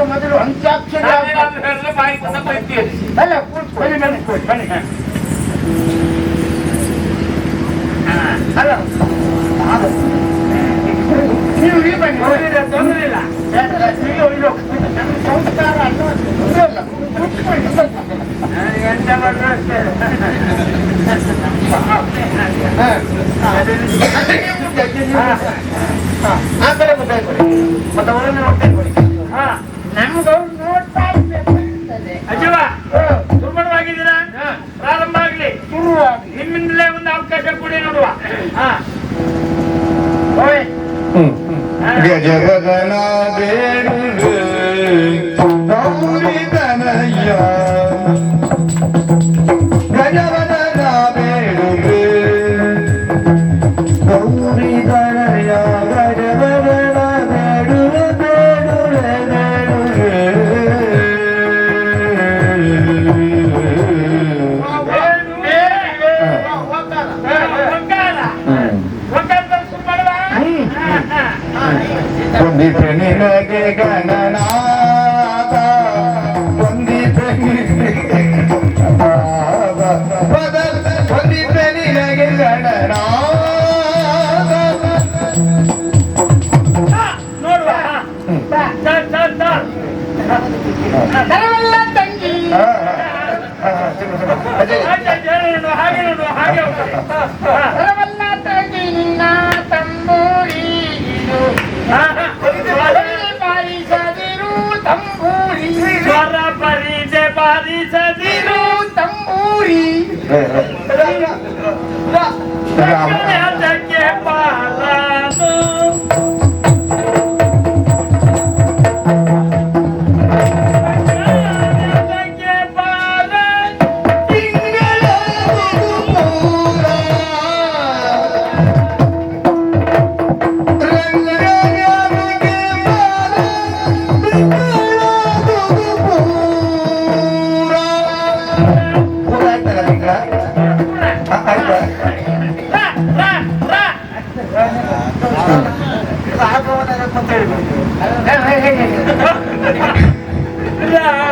ನಾನು ಮೊದಲು ಅಂತ್ಯಾಕ್ಷರ ಅಲ್ಲ ಕೂತ್ಕೊಳ್ಳಿ ಬನ್ನಿ ಬನ್ನಿ ಅಲ್ಲ ನೀವು ಬನ್ನಿ ತೊಂದರೆ ಇಲ್ಲ ಗಜವದನ ಬೇಡಿ ತನಯ್ಯ ಗಜವದನ ಬೇಡಿ ಗೌರಿದ ವಂದಿತ ನಿನಗೆ ಗಣನಾಥ ವಂದಿತ ವಂದಿತ ನಿನಗೆ ಗಣನಾಥ ನೋಡುವ ತಂಗಿ ಹಾಗೆ ಹಾಗೆ 对，兄弟，要加油。Hey, hey, hey.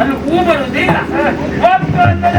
ಅಲ್ಲಿ ಹೂ ಬರುವುದಿಲ್ಲ ಹೋಗ್ತು ಅಂತದ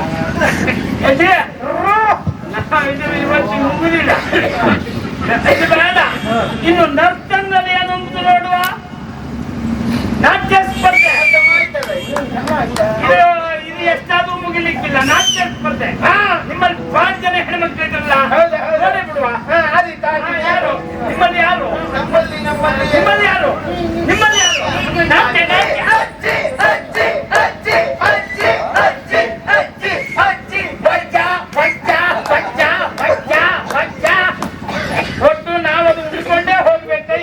ನಿಮ್ಮಲ್ಲಿ ಯಾರು? ನಿಮ್ಮಲ್ಲಿ ಯಾರು? ನಿಮ್ಮಲ್ಲಿ ಯಾರು? ನಾತೆ ನಾತೆ ಅಜ್ಜಿ ಅಜ್ಜಿ ಅಜ್ಜಿ ಅಜ್ಜಿ ಅಜ್ಜಿ ಅಜ್ಜಿ ಅಜ್ಜಿ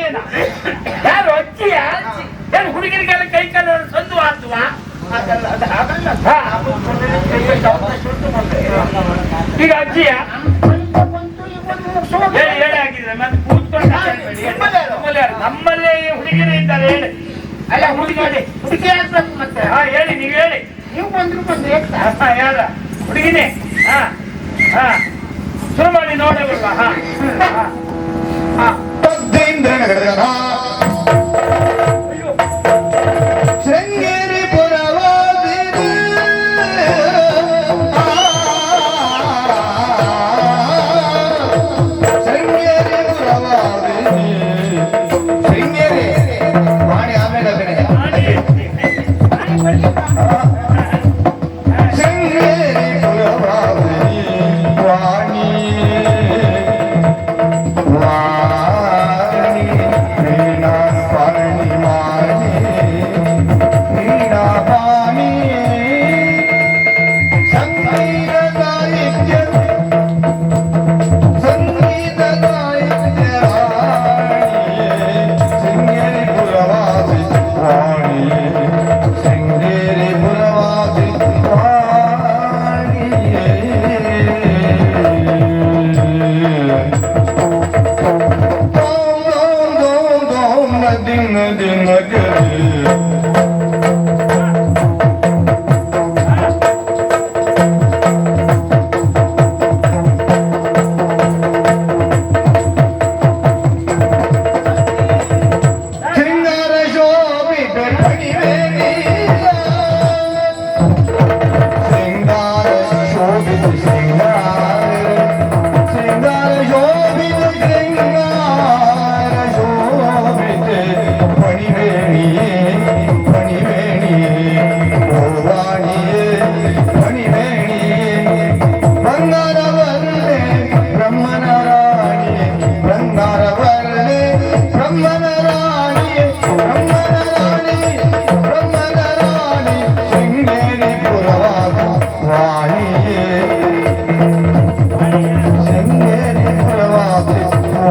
ಏನ? ಯಾರು ಅಜ್ಜಿಯ? ಏನು ಹುಡುಗರಿಗೆಲ್ಲ ಕೈ ಕಾಲು ಸಂದು ಆದ್ವಾ? ಅದಲ್ಲ ಈಗ ಅಜ್ಜಿಯಾ? ನಮ್ಮಲ್ಲೇ ಹುಡುಗಿಯರು ಇದ್ದಾರೆ ಹೇಳಿ. ಅಲ್ಲ ಹುಡುಗಿ ಹೇಳಿ. ಹುಡುಗಿ ಆಗ್ಬೇಕು ಮತ್ತೆ ಹಾ ಹೇಳಿ ನೀವು ಹೇಳಿ. ನೀವು ಬಂದ್ರು ಬಂದು ಹೇಳ. ಹುಡುಗಿನೇ ಹಾ ಹಾ. ಶುರು ಮಾಡಿ ನೋಡಬೇಕ ಹಾ ಹಾ பெருகிவே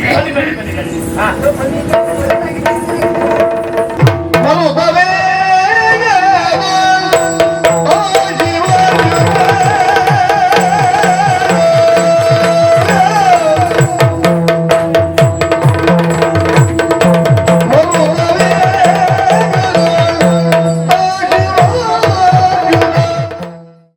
ಕಾರ್ಯಕ್ರಮ ಬನ್ನಿ ಬನ್ನಿ